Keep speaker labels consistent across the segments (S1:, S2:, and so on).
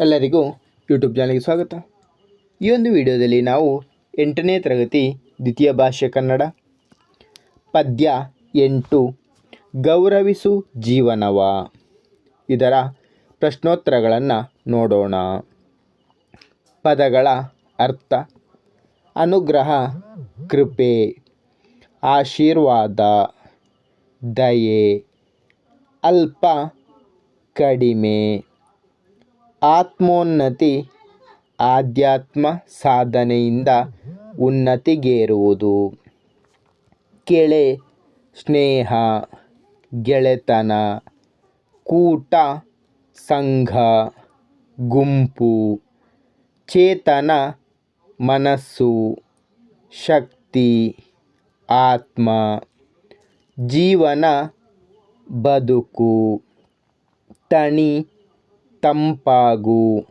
S1: ಎಲ್ಲರಿಗೂ ಯೂಟ್ಯೂಬ್ ಚಾನಲ್ಗೆ ಸ್ವಾಗತ. ಈ ಒಂದು ವಿಡಿಯೋದಲ್ಲಿ ನಾವು ಎಂಟನೇ ತರಗತಿ ದ್ವಿತೀಯ ಭಾಷೆ ಕನ್ನಡ. ಪದ್ಯ ಎಂಟು, ಗೌರವಿಸು ಜೀವನವ. ಇದರ ಪ್ರಶ್ನೋತ್ತರಗಳನ್ನು ನೋಡೋಣ. ಪದಗಳ ಅರ್ಥ, ಅನುಗ್ರಹ, ಕೃಪೆ, ಆಶೀರ್ವಾದ, ದಯೆ, ಅಲ್ಪ ಕಡಿಮೆ. ಆತ್ಮೋನ್ನತಿ ಆಧ್ಯಾತ್ಮ ಸಾಧನೆಯಿಂದ ಉನ್ನತಿಗೇರುವುದು. ಕೆಳೆ, ಸ್ನೇಹ, ಗೆಳೆತನ, ಕೂಟ, ಸಂಘ, ಗುಂಪು, ಚೇತನ, ಮನಸ್ಸು, ಶಕ್ತಿ, ಆತ್ಮ, ಜೀವನ, ಬದುಕು, ತಣಿ ತಂಪಾಗು,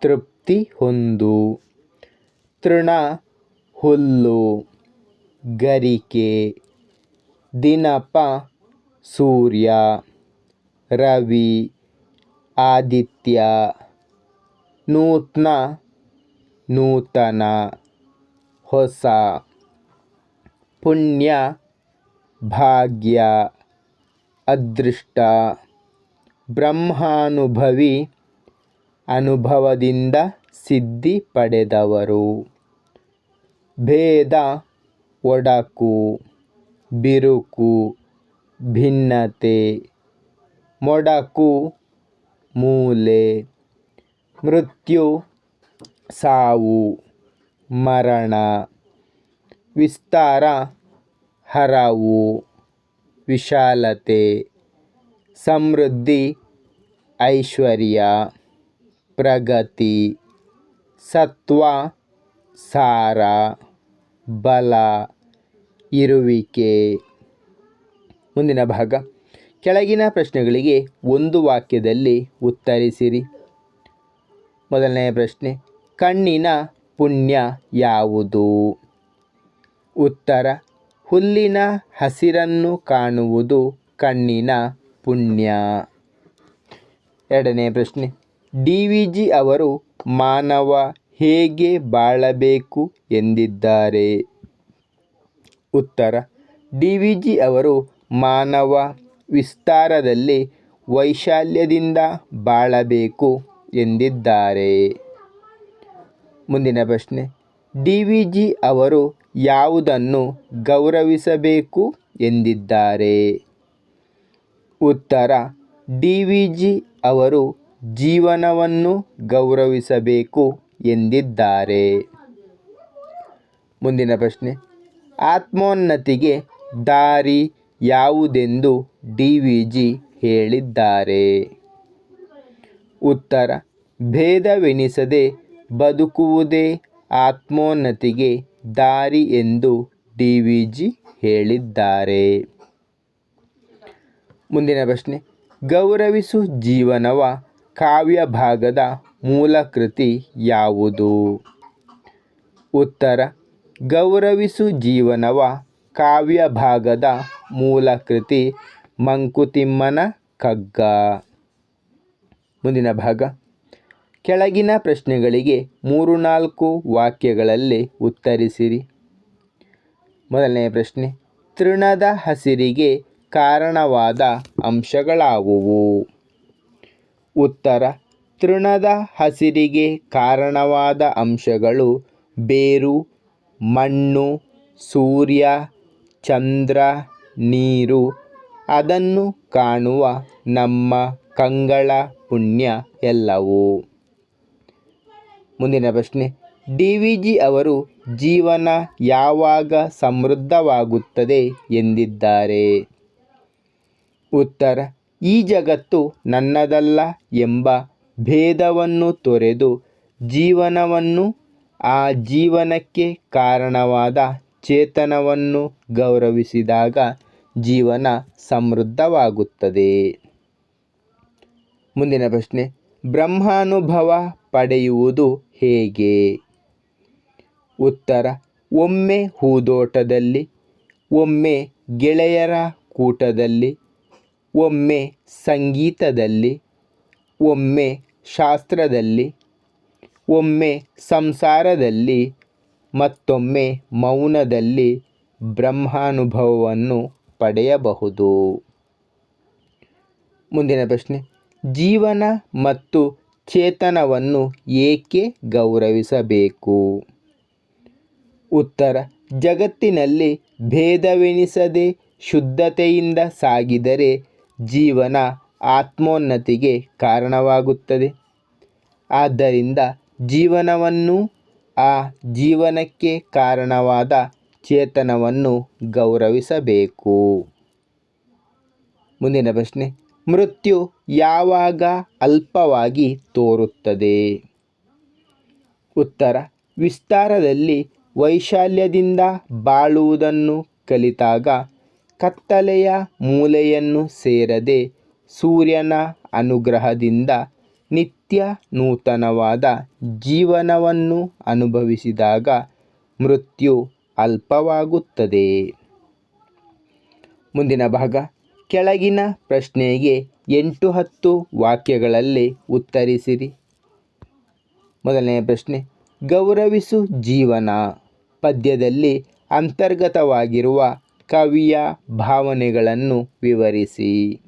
S1: ತೃಪ್ತಿ ಹೊಂದು, ತೃಣ ಹುಲ್ಲು, ಗರಿಕೆ, ದಿನಪ, ಸೂರ್ಯ, ರವಿ, ಆದಿತ್ಯ, ನೂತ್ನ, ನೂತನ, ಹೊಸ, ಪುಣ್ಯ, ಭಾಗ್ಯ, ಅದೃಷ್ಟ. ಬ್ರಹ್ಮಾನುಭವಿ ಅನುಭವದಿಂದ ಸಿದ್ಧಿ ಪಡೆದವರು. ಭೇದ ಒಡಕು, ಬಿರುಕು, ಭಿನ್ನತೆ, ಮೊಡಕು, ಮೂಲೆ, ಮೃತ್ಯು, ಸಾವು, ಮರಣ, ವಿಸ್ತಾರ, ಹರವು, ವಿಶಾಲತೆ. ಸಮೃದ್ಧಿ, ಐಶ್ವರ್ಯ, ಪ್ರಗತಿ, ಸತ್ವ, ಸಾರ, ಬಲ, ಇರುವಿಕೆ. ಮುಂದಿನ ಭಾಗ. ಕೆಳಗಿನ ಪ್ರಶ್ನೆಗಳಿಗೆ ಒಂದು ವಾಕ್ಯದಲ್ಲಿ ಉತ್ತರಿಸಿರಿ. ಮೊದಲನೆಯ ಪ್ರಶ್ನೆ, ಕಣ್ಣಿನ ಪುಣ್ಯ ಯಾವುದು? ಉತ್ತರ, ಹುಲ್ಲಿನ ಹಸಿರನ್ನು ಕಾಣುವುದು ಕಣ್ಣಿನ ಪುಣ್ಯ. ಎರಡನೇ ಪ್ರಶ್ನೆ. ಡಿ ವಿ ಜಿ ಅವರು ಮಾನವ ಹೇಗೆ ಬಾಳಬೇಕು ಎಂದಿದ್ದಾರೆ? ಉತ್ತರ. ಡಿ ವಿ ಜಿ ಅವರು ಮಾನವ ವಿಸ್ತಾರದಲ್ಲಿ ವೈಶಾಲ್ಯದಿಂದ ಬಾಳಬೇಕು ಎಂದಿದ್ದಾರೆ? ಮುಂದಿನ ಪ್ರಶ್ನೆ. ಡಿ ವಿ ಜಿ ಅವರು ಯಾವುದನ್ನು ಗೌರವಿಸಬೇಕು ಎಂದಿದ್ದಾರೆ? ಉತ್ತರ. ಡಿ ವಿ ಜಿ ಅವರು ಜೀವನವನ್ನು ಗೌರವಿಸಬೇಕು ಎಂದಿದ್ದಾರೆ. ಮುಂದಿನ ಪ್ರಶ್ನೆ. ಆತ್ಮೋನ್ನತಿಗೆ ದಾರಿ ಯಾವುದೆಂದು ಡಿ ವಿ ಜಿ ಹೇಳಿದ್ದಾರೆ. ಉತ್ತರ. ಭೇದವೆನಿಸದೆ ಬದುಕುವುದೇ ಆತ್ಮೋನ್ನತಿಗೆ ದಾರಿ ಎಂದು ಡಿ ವಿ ಜಿ ಹೇಳಿದ್ದಾರೆ. ಮುಂದಿನ ಪ್ರಶ್ನೆ. ಗೌರವಿಸು ಜೀವನವ ಕಾವ್ಯ ಭಾಗದ ಮೂಲ ಕೃತಿ ಯಾವುದು? ಉತ್ತರ. ಗೌರವಿಸು ಜೀವನವ ಕಾವ್ಯ ಭಾಗದ ಮೂಲ ಕೃತಿ ಮಂಕುತಿಮ್ಮನ ಕಗ್ಗ. ಮುಂದಿನ ಭಾಗ. ಕೆಳಗಿನ ಪ್ರಶ್ನೆಗಳಿಗೆ ಮೂರು ನಾಲ್ಕು ವಾಕ್ಯಗಳಲ್ಲಿ ಉತ್ತರಿಸಿರಿ. ಮೊದಲನೆಯ ಪ್ರಶ್ನೆ. ತೃಣದ ಹಸಿರಿಗೆ ಕಾರಣವಾದ ಅಂಶಗಳಾವುವು? ಉತ್ತರ, ತೃಣದ ಹಸಿರಿಗೆ ಕಾರಣವಾದ ಅಂಶಗಳು ಬೇರು, ಮಣ್ಣು, ಸೂರ್ಯ, ಚಂದ್ರ, ನೀರು. ಅದನ್ನು ಕಾಣುವ ನಮ್ಮ ಕಂಗಳ ಪುಣ್ಯ ಎಲ್ಲವೂ. ಮುಂದಿನ ಪ್ರಶ್ನೆ, ಡಿ ವಿ ಜಿ ಅವರು ಜೀವನ ಯಾವಾಗ ಸಮೃದ್ಧವಾಗುತ್ತದೆ ಎಂದಿದ್ದಾರೆ? ಉತ್ತರ, ಈ ಜಗತ್ತು ನನ್ನದಲ್ಲ ಎಂಬ ಭೇದವನ್ನು ತೊರೆದು ಜೀವನವನ್ನು, ಆ ಜೀವನಕ್ಕೆ ಕಾರಣವಾದ ಚೇತನವನ್ನು ಗೌರವಿಸಿದಾಗ ಜೀವನ ಸಮೃದ್ಧವಾಗುತ್ತದೆ. ಮುಂದಿನ ಪ್ರಶ್ನೆ, ಬ್ರಹ್ಮಾನುಭವ ಪಡೆಯುವುದು ಹೇಗೆ? ಉತ್ತರ, ಒಮ್ಮೆ ಹೂದೋಟದಲ್ಲಿ, ಒಮ್ಮೆ ಗೆಳೆಯರ ಕೂಟದಲ್ಲಿ ಒಮ್ಮೆ ಸಂಗೀತದಲ್ಲಿ, ಒಮ್ಮೆ ಶಾಸ್ತ್ರದಲ್ಲಿ, ಒಮ್ಮೆ ಸಂಸಾರದಲ್ಲಿ, ಮತ್ತೊಮ್ಮೆ ಮೌನದಲ್ಲಿ ಬ್ರಹ್ಮಾನುಭವವನ್ನು ಪಡೆಯಬಹುದು. ಮುಂದಿನ ಪ್ರಶ್ನೆ. ಜೀವನ ಮತ್ತು ಚೇತನವನ್ನು ಏಕೆ ಗೌರವಿಸಬೇಕು? ಉತ್ತರ. ಜಗತ್ತಿನಲ್ಲಿ ಭೇದವೆನಿಸದೆ ಶುದ್ಧತೆಯಿಂದ ಸಾಗಿದರೆ ಜೀವನ ಆತ್ಮೋನ್ನತಿಗೆ ಕಾರಣವಾಗುತ್ತದೆ. ಆದ್ದರಿಂದ ಜೀವನವನ್ನು ಆ ಜೀವನಕ್ಕೆ ಕಾರಣವಾದ ಚೇತನವನ್ನು ಗೌರವಿಸಬೇಕು. ಮುಂದಿನ ಪ್ರಶ್ನೆ, ಮೃತ್ಯು ಯಾವಾಗ ಅಲ್ಪವಾಗಿ ತೋರುತ್ತದೆ? ಉತ್ತರ, ವಿಸ್ತಾರದಲ್ಲಿ ವೈಶಾಲ್ಯದಿಂದ ಬಾಳುವುದನ್ನು ಕಲಿತಾಗ ಕತ್ತಲೆಯ ಮೂಲೆಯನ್ನು ಸೇರದೆ ಸೂರ್ಯನ ಅನುಗ್ರಹದಿಂದ ನಿತ್ಯ ನೂತನವಾದ ಜೀವನವನ್ನು ಅನುಭವಿಸಿದಾಗ ಮೃತ್ಯು ಅಲ್ಪವಾಗುತ್ತದೆ. ಮುಂದಿನ ಭಾಗ. ಕೆಳಗಿನ ಪ್ರಶ್ನೆಗೆ ಎಂಟು ಹತ್ತು ವಾಕ್ಯಗಳಲ್ಲಿ ಉತ್ತರಿಸಿರಿ. ಮೊದಲನೆಯ ಪ್ರಶ್ನೆ. ಗೌರವಿಸು ಜೀವನ ಪದ್ಯದಲ್ಲಿ ಅಂತರ್ಗತವಾಗಿರುವ ಕವಿಯ ಭಾವನೆಗಳನ್ನು ವಿವರಿಸಿ.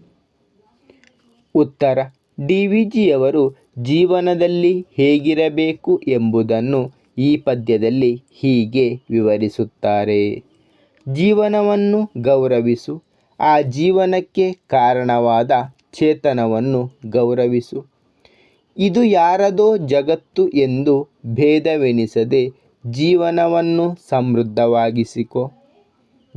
S1: ಉತ್ತರ. ಡಿ ವಿ ಜಿಯವರು ಜೀವನದಲ್ಲಿ ಹೇಗಿರಬೇಕು ಎಂಬುದನ್ನು ಈ ಪದ್ಯದಲ್ಲಿ ಹೀಗೆ ವಿವರಿಸುತ್ತಾರೆ. ಜೀವನವನ್ನು ಗೌರವಿಸು. ಆ ಜೀವನಕ್ಕೆ ಕಾರಣವಾದ ಚೇತನವನ್ನು ಗೌರವಿಸು. ಇದು ಯಾರದೋ ಜಗತ್ತು ಎಂದು ಭೇದವೆನಿಸದೆ ಜೀವನವನ್ನು ಸಮೃದ್ಧವಾಗಿಸಿಕೊ.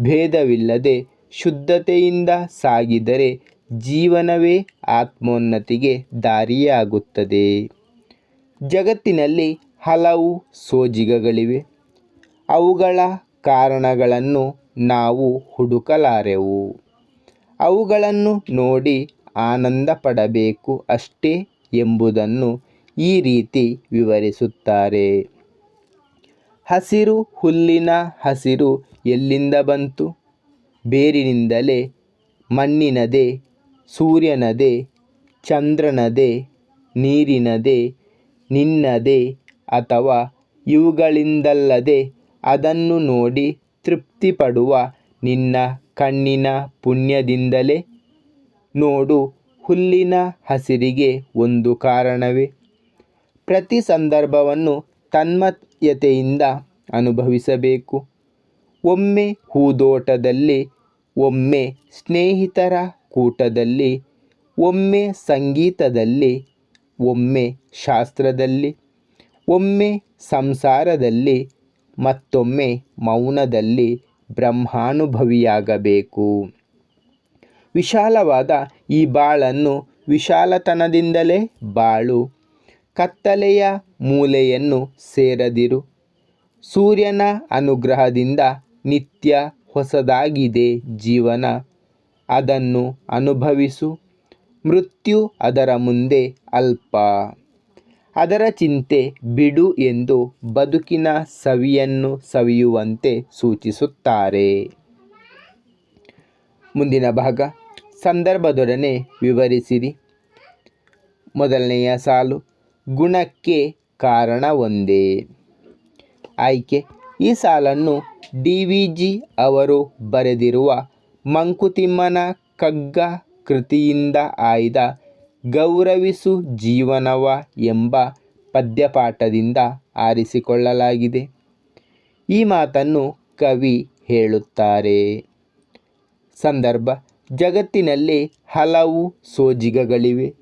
S1: ಭೇದವಿಲ್ಲದೆ ಶುದ್ಧತೆಯಿಂದ ಸಾಗಿದರೆ ಜೀವನವೇ ಆತ್ಮೋನ್ನತಿಗೆ ದಾರಿಯಾಗುತ್ತದೆ. ಜಗತ್ತಿನಲ್ಲಿ ಹಲವು ಸೋಜಿಗಗಳಿವೆ. ಅವುಗಳ ಕಾರಣಗಳನ್ನು ನಾವು ಹುಡುಕಲಾರೆವು. ಅವುಗಳನ್ನು ನೋಡಿ ಆನಂದ ಪಡಬೇಕು ಅಷ್ಟೇ ಎಂಬುದನ್ನು ಈ ರೀತಿ ವಿವರಿಸುತ್ತಾರೆ. ಹಸಿರು ಹುಲ್ಲಿನ ಹಸಿರು ಎಲ್ಲಿಂದ ಬಂತು? ಬೇರಿನಿಂದಲೇ, ಮಣ್ಣಿನದೆ, ಸೂರ್ಯನದೆ, ಚಂದ್ರನದೆ, ನೀರಿನದೆ, ನಿನ್ನದೆ ಅಥವಾ ಇವುಗಳಿಂದಲ್ಲದೆ ಅದನ್ನು ನೋಡಿ ತೃಪ್ತಿಪಡುವ ನಿನ್ನ ಕಣ್ಣಿನ ಪುಣ್ಯದಿಂದಲೇ? ನೋಡು, ಹುಲ್ಲಿನ ಹಸಿರಿಗೆ ಒಂದು ಕಾರಣವೇ. ಪ್ರತಿ ಸಂದರ್ಭವನ್ನು ತನ್ಮಯತೆಯಿಂದ ಅನುಭವಿಸಬೇಕು. ಒಮ್ಮೆ ಹೂದೋಟದಲ್ಲಿ, ಒಮ್ಮೆ ಸ್ನೇಹಿತರ ಕೂಟದಲ್ಲಿ, ಒಮ್ಮೆ ಸಂಗೀತದಲ್ಲಿ, ಒಮ್ಮೆ ಶಾಸ್ತ್ರದಲ್ಲಿ, ಒಮ್ಮೆ ಸಂಸಾರದಲ್ಲಿ, ಮತ್ತೊಮ್ಮೆ ಮೌನದಲ್ಲಿ ಬ್ರಹ್ಮಾನುಭವಿಯಾಗಬೇಕು. ವಿಶಾಲವಾದ ಈ ಬಾಳನ್ನು ವಿಶಾಲತನದಿಂದಲೇ ಬಾಳು ಕತ್ತಲೆಯ ಮೂಲೆಯನ್ನು ಸೇರದಿರು. ಸೂರ್ಯನ ಅನುಗ್ರಹದಿಂದ ನಿತ್ಯ ಹೊಸದಾಗಿದೆ ಜೀವನ. ಅದನ್ನು ಅನುಭವಿಸು. ಮೃತ್ಯು ಅದರ ಮುಂದೆ ಅಲ್ಪ. ಅದರ ಚಿಂತೆ ಬಿಡು ಎಂದು ಬದುಕಿನ ಸವಿಯನ್ನು ಸವಿಯುವಂತೆ ಸೂಚಿಸುತ್ತಾರೆ. ಮುಂದಿನ ಭಾಗ, ಸಂದರ್ಭದೊಡನೆ ವಿವರಿಸಿರಿ. ಮೊದಲನೆಯ ಸಾಲು ಗುಣಕ್ಕೆ ಕಾರಣ ಒಂದೇ ಆಯ್ಕೆ. ಈ ಸಾಲನ್ನು ಡಿ ವಿ ಜಿ ಅವರು ಬರೆದಿರುವ ಮಂಕುತಿಮ್ಮನ ಕಗ್ಗ ಕೃತಿಯಿಂದ ಆಯ್ದ ಗೌರವಿಸು ಜೀವನವ ಎಂಬ ಪದ್ಯಪಾಠದಿಂದ ಆರಿಸಿಕೊಳ್ಳಲಾಗಿದೆ. ಈ ಮಾತನ್ನು ಕವಿ ಹೇಳುತ್ತಾರೆ. ಸಂದರ್ಭ. ಜಗತ್ತಿನಲ್ಲಿ ಹಲವು ಸೋಜಿಗಗಳಿವೆ.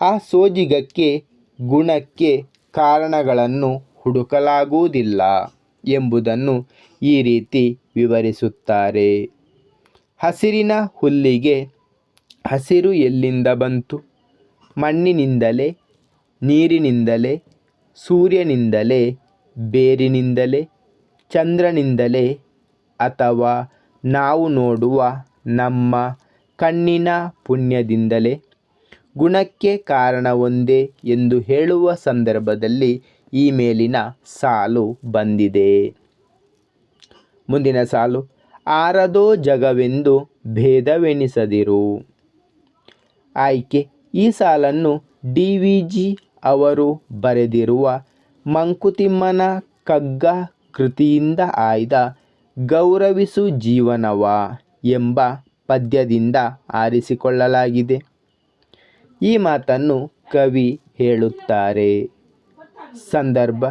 S1: ಆ ಸೋಜಿಗಕ್ಕೆ ಗುಣಕ್ಕೆ ಕಾರಣಗಳನ್ನು ಹುಡುಕಲಾಗುವುದಿಲ್ಲ ಎಂಬುದನ್ನು ಈ ರೀತಿ ವಿವರಿಸುತ್ತಾರೆ. ಹಸಿರಿನ ಹುಲ್ಲಿಗೆ ಹಸಿರು ಎಲ್ಲಿಂದ ಬಂತು? ಮಣ್ಣಿನಿಂದಲೇ, ನೀರಿನಿಂದಲೇ, ಸೂರ್ಯನಿಂದಲೇ, ಬೇರಿನಿಂದಲೇ, ಚಂದ್ರನಿಂದಲೇ ಅಥವಾ ನಾವು ನೋಡುವ ನಮ್ಮ ಕಣ್ಣಿನ ಪುಣ್ಯದಿಂದಲೇ? ಗುಣಕ್ಕೆ ಕಾರಣ ಒಂದೇ ಎಂದು ಹೇಳುವ ಸಂದರ್ಭದಲ್ಲಿ ಈ ಮೇಲಿನ ಸಾಲು ಬಂದಿದೆ. ಮುಂದಿನ ಸಾಲು, ಆರದೋ ಜಗವೆಂದು ಭೇದವೆನಿಸದಿರು. ಆಯ್ಕೆ, ಈ ಸಾಲನ್ನು ಡಿ ವಿ ಜಿ ಅವರು ಬರೆದಿರುವ ಮಂಕುತಿಮ್ಮನ ಕಗ್ಗ ಕೃತಿಯಿಂದ ಆಯ್ದ ಗೌರವಿಸು ಜೀವನವ ಎಂಬ ಪದ್ಯದಿಂದ ಆರಿಸಿಕೊಳ್ಳಲಾಗಿದೆ. ಈ ಮಾತನ್ನು ಕವಿ ಹೇಳುತ್ತಾರೆ. ಸಂದರ್ಭ,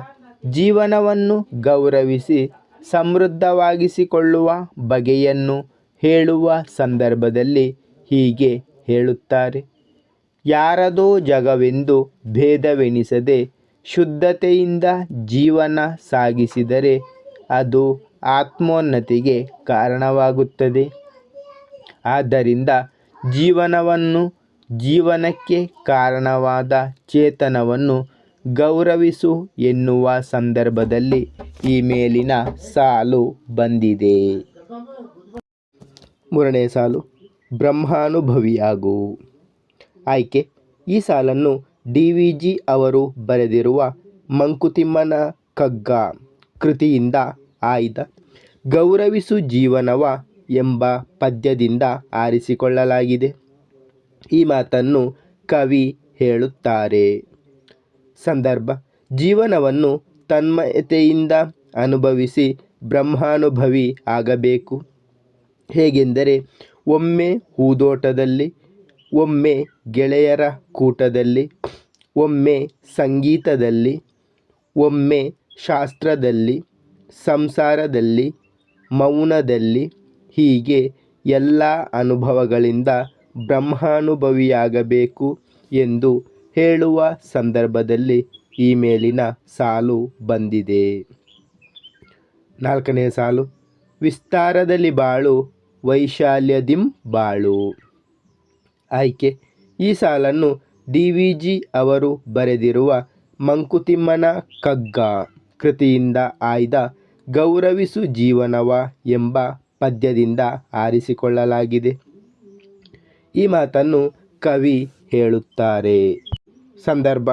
S1: ಜೀವನವನ್ನು ಗೌರವಿಸಿ, ಸಮೃದ್ಧವಾಗಿಸಿಕೊಳ್ಳುವ ಬಗೆಯನ್ನು ಹೇಳುವ ಸಂದರ್ಭದಲ್ಲಿ ಹೀಗೆ ಹೇಳುತ್ತಾರೆ. ಯಾರದೋ ಜಗವೆಂದು ಭೇದವೆನಿಸದೆ, ಶುದ್ಧತೆಯಿಂದ ಜೀವನ ಸಾಗಿಸಿದರೆ ಅದು ಆತ್ಮೋನ್ನತಿಗೆ ಕಾರಣವಾಗುತ್ತದೆ. ಆದ್ದರಿಂದ ಜೀವನವನ್ನು ಜೀವನಕ್ಕೆ ಕಾರಣವಾದ ಚೇತನವನ್ನು ಗೌರವಿಸು ಎನ್ನುವ ಸಂದರ್ಭದಲ್ಲಿ ಈ ಮೇಲಿನ ಸಾಲು ಬಂದಿದೆ. ಮೂರನೇ ಸಾಲು, ಬ್ರಹ್ಮಾನುಭವಿಯಾಗು. ಆಯ್ಕೆ, ಈ ಸಾಲನ್ನು ಡಿ ವಿ ಜಿ ಅವರು ಬರೆದಿರುವ ಮಂಕುತಿಮ್ಮನ ಕಗ್ಗ ಕೃತಿಯಿಂದ ಆಯ್ದ. ಗೌರವಿಸು ಜೀವನವ ಎಂಬ ಪದ್ಯದಿಂದ ಆರಿಸಿಕೊಳ್ಳಲಾಗಿದೆ. ಈ ಮಾತನ್ನು ಕವಿ ಹೇಳುತ್ತಾರೆ. ಸಂದರ್ಭ. ಜೀವನವನ್ನು ತನ್ಮಯತೆಯಿಂದ ಅನುಭವಿಸಿ ಬ್ರಹ್ಮಾನುಭವಿ ಆಗಬೇಕು. ಹೇಗೆಂದರೆ, ಒಮ್ಮೆ ಹೂದೋಟದಲ್ಲಿ, ಒಮ್ಮೆ ಗೆಳೆಯರ ಕೂಟದಲ್ಲಿ, ಒಮ್ಮೆ ಸಂಗೀತದಲ್ಲಿ, ಒಮ್ಮೆ ಶಾಸ್ತ್ರದಲ್ಲಿ, ಸಂಸಾರದಲ್ಲಿ, ಮೌನದಲ್ಲಿ ಹೀಗೆ ಎಲ್ಲ ಅನುಭವಗಳಿಂದ ಬ್ರಹ್ಮಾನುಭವಿಯಾಗಬೇಕು ಎಂದು ಹೇಳುವ ಸಂದರ್ಭದಲ್ಲಿ ಈ ಮೇಲಿನ ಸಾಲು ಬಂದಿದೆ. ನಾಲ್ಕನೇ ಸಾಲು, ವಿಸ್ತಾರದಲ್ಲಿ ಬಾಳು, ವೈಶಾಲ್ಯದಿಂ ಬಾಳು. ಆಯ್ಕೆ, ಈ ಸಾಲನ್ನು ಡಿ ವಿ ಜಿ ಅವರು ಬರೆದಿರುವ ಮಂಕುತಿಮ್ಮನ ಕಗ್ಗ ಕೃತಿಯಿಂದ ಆಯ್ದ ಗೌರವಿಸು ಜೀವನವ ಎಂಬ ಪದ್ಯದಿಂದ ಆರಿಸಿಕೊಳ್ಳಲಾಗಿದೆ. ಈ ಮಾತನ್ನು ಕವಿ ಹೇಳುತ್ತಾರೆ. ಸಂದರ್ಭ.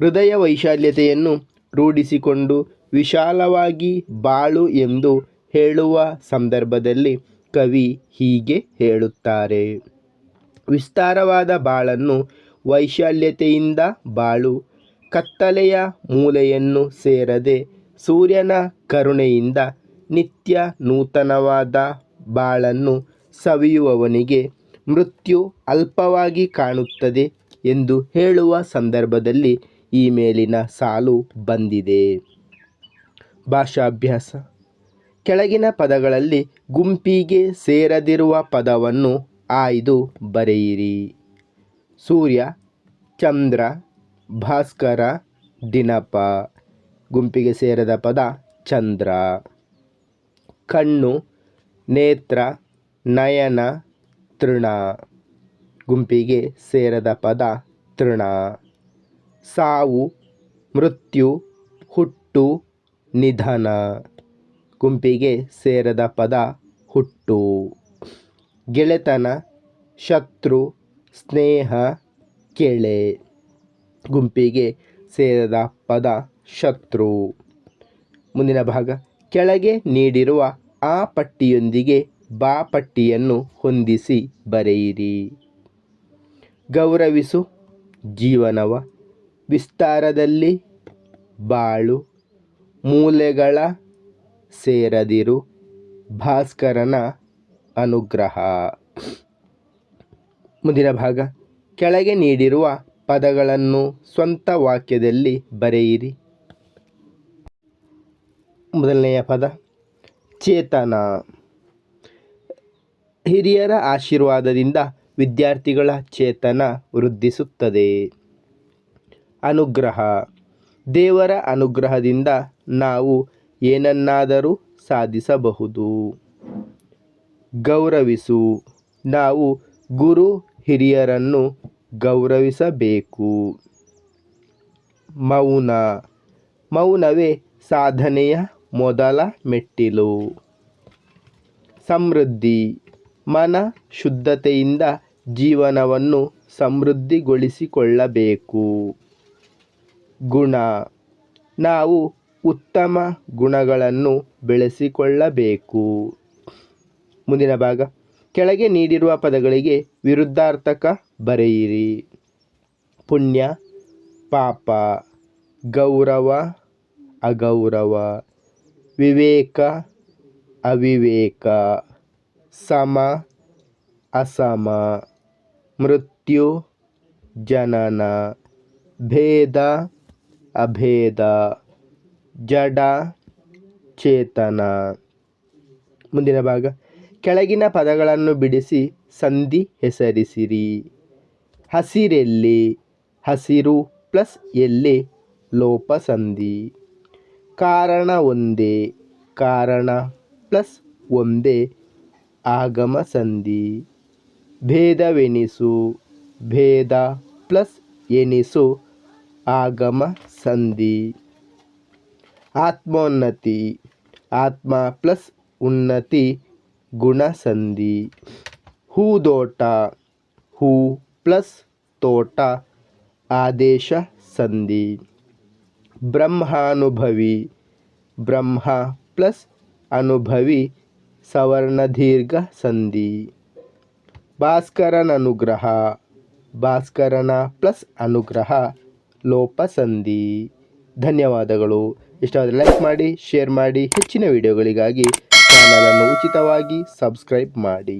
S1: ಹೃದಯ ವೈಶಾಲ್ಯತೆಯನ್ನು ರೂಢಿಸಿಕೊಂಡು ವಿಶಾಲವಾಗಿ ಬಾಳು ಎಂದು ಹೇಳುವ ಸಂದರ್ಭದಲ್ಲಿ ಕವಿ ಹೀಗೆ ಹೇಳುತ್ತಾರೆ. ವಿಸ್ತಾರವಾದ ಬಾಳನ್ನು ವೈಶಾಲ್ಯತೆಯಿಂದ ಬಾಳು, ಕತ್ತಲೆಯ ಮೂಲೆಯನ್ನು ಸೇರದೆ ಸೂರ್ಯನ ಕರುಣೆಯಿಂದ ನಿತ್ಯ ನೂತನವಾದ ಬಾಳನ್ನು ಸವಿಯುವವನಿಗೆ ಮೃತ್ಯು ಅಲ್ಪವಾಗಿ ಕಾಣುತ್ತದೆ ಎಂದು ಹೇಳುವ ಸಂದರ್ಭದಲ್ಲಿ ಈ ಮೇಲಿನ ಸಾಲು ಬಂದಿದೆ. ಭಾಷಾಭ್ಯಾಸ. ಕೆಳಗಿನ ಪದಗಳಲ್ಲಿ ಗುಂಪಿಗೆ ಸೇರದಿರುವ ಪದವನ್ನು ಆಯ್ದು ಬರೆಯಿರಿ. ಸೂರ್ಯ, ಚಂದ್ರ, ಭಾಸ್ಕರ, ದಿನಪ. ಗುಂಪಿಗೆ ಸೇರದ ಪದ ಚಂದ್ರ. ಕಣ್ಣು, ನೇತ್ರ, ನಯನ ತೃಣ ಗುಂಪಿಗೆ ಸೇರದ ಪದ ತೃಣ. ಸಾವು, ಮೃತ್ಯು, ಹುಟ್ಟು, ನಿಧನ. ಗುಂಪಿಗೆ ಸೇರದ ಪದ ಹುಟ್ಟು. ಗೆಳೆತನ, ಶತ್ರು, ಸ್ನೇಹ, ಕೆಳೆ. ಗುಂಪಿಗೆ ಸೇರದ ಪದ ಶತ್ರು. ಮುಂದಿನ ಭಾಗ, ಕೆಳಗೆ ನೀಡಿರುವ ಆ ಪಟ್ಟಿಯೊಂದಿಗೆ ಬಾ ಪಟ್ಟಿಯನ್ನು ಹೊಂದಿಸಿ ಬರೆಯಿರಿ. ಗೌರವಿಸು ಜೀವನವ ವಿಸ್ತಾರದಲ್ಲಿ ಬಾಳು, ಮೂಲೆಗಳ ಸೇರದಿರು ಭಾಸ್ಕರನ ಅನುಗ್ರಹ. ಮುಂದಿನ ಭಾಗ. ಕೆಳಗೆ ನೀಡಿರುವ ಪದಗಳನ್ನು ಸ್ವಂತ ವಾಕ್ಯದಲ್ಲಿ ಬರೆಯಿರಿ. ಮೊದಲನೆಯ ಪದ, ಚೇತನ. ಹಿರಿಯರ ಆಶೀರ್ವಾದದಿಂದ ವಿದ್ಯಾರ್ಥಿಗಳ ಚೇತನ ವೃದ್ಧಿಸುತ್ತದೆ. ಅನುಗ್ರಹ. ದೇವರ ಅನುಗ್ರಹದಿಂದ ನಾವು ಏನನ್ನಾದರೂ ಸಾಧಿಸಬಹುದು. ಗೌರವಿಸು. ನಾವು ಗುರು ಹಿರಿಯರನ್ನು ಗೌರವಿಸಬೇಕು. ಮೌನ. ಮೌನವೇ ಸಾಧನೆಯ ಮೊದಲ ಮೆಟ್ಟಿಲು. ಸಮೃದ್ಧಿ. ಮನ ಶುದ್ಧತೆಯಿಂದ ಜೀವನವನ್ನು ಸಮೃದ್ಧಿಗೊಳಿಸಿಕೊಳ್ಳಬೇಕು. ಗುಣ. ನಾವು ಉತ್ತಮ ಗುಣಗಳನ್ನು ಬೆಳೆಸಿಕೊಳ್ಳಬೇಕು. ಮುಂದಿನ ಭಾಗ. ಕೆಳಗೆ ನೀಡಿರುವ ಪದಗಳಿಗೆ ವಿರುದ್ಧಾರ್ಥಕ ಬರೆಯಿರಿ. ಪುಣ್ಯ, ಪಾಪ, ಗೌರವ, ಅಗೌರವ, ವಿವೇಕ, ಅವಿವೇಕ. ಸಮ, ಅಸಮ, ಮೃತ್ಯು, ಜನನ, ಭೇದ, ಅಭೇದ, ಜಡ, ಚೇತನ. ಮುಂದಿನ ಭಾಗ. ಕೆಳಗಿನ ಪದಗಳನ್ನು ಬಿಡಿಸಿ ಸಂಧಿ ಹೆಸರಿಸಿರಿ. ಹಸಿರೆಲ್ಲಿ, ಹಸಿರು ಪ್ಲಸ್ ಎಲ್ಲಿ, ಲೋಪ ಸಂಧಿ. ಕಾರಣ ಒಂದೇ, ಕಾರಣ ಪ್ಲಸ್ ಒಂದೇ ಆಗಮ ಸಂಧಿ ಭೇದವೆನಿಸು, ಭೇದ ಪ್ಲಸ್ ಎನಿಸು ಆಗಮ ಸಂಧಿ ಆತ್ಮೋನ್ನತಿ, ಆತ್ಮ ಪ್ಲಸ್ ಉನ್ನತಿ, ಗುಣಸಂಧಿ. ಹೂದೋಟ, ಹೂ ಪ್ಲಸ್ ತೋಟ ಆದೇಶ ಸಂಧಿ ಬ್ರಹ್ಮಾನುಭವಿ, ಬ್ರಹ್ಮ ಪ್ಲಸ್ ಅನುಭವಿ ಸವರ್ಣ ದೀರ್ಘ ಸಂಧಿ ಭಾಸ್ಕರನ ಅನುಗ್ರಹ, ಭಾಸ್ಕರನ ಪ್ಲಸ್ ಅನುಗ್ರಹ ಲೋಪ ಸಂಧಿ ಧನ್ಯವಾದಗಳು. ಇಷ್ಟವಾದರೆ ಲೈಕ್ ಮಾಡಿ ಶೇರ್ ಮಾಡಿ, ಹೆಚ್ಚಿನ ವಿಡಿಯೋಗಳಿಗಾಗಿ ಚಾನಲನ್ನು ಉಚಿತವಾಗಿ ಸಬ್ಸ್ಕ್ರೈಬ್ ಮಾಡಿ.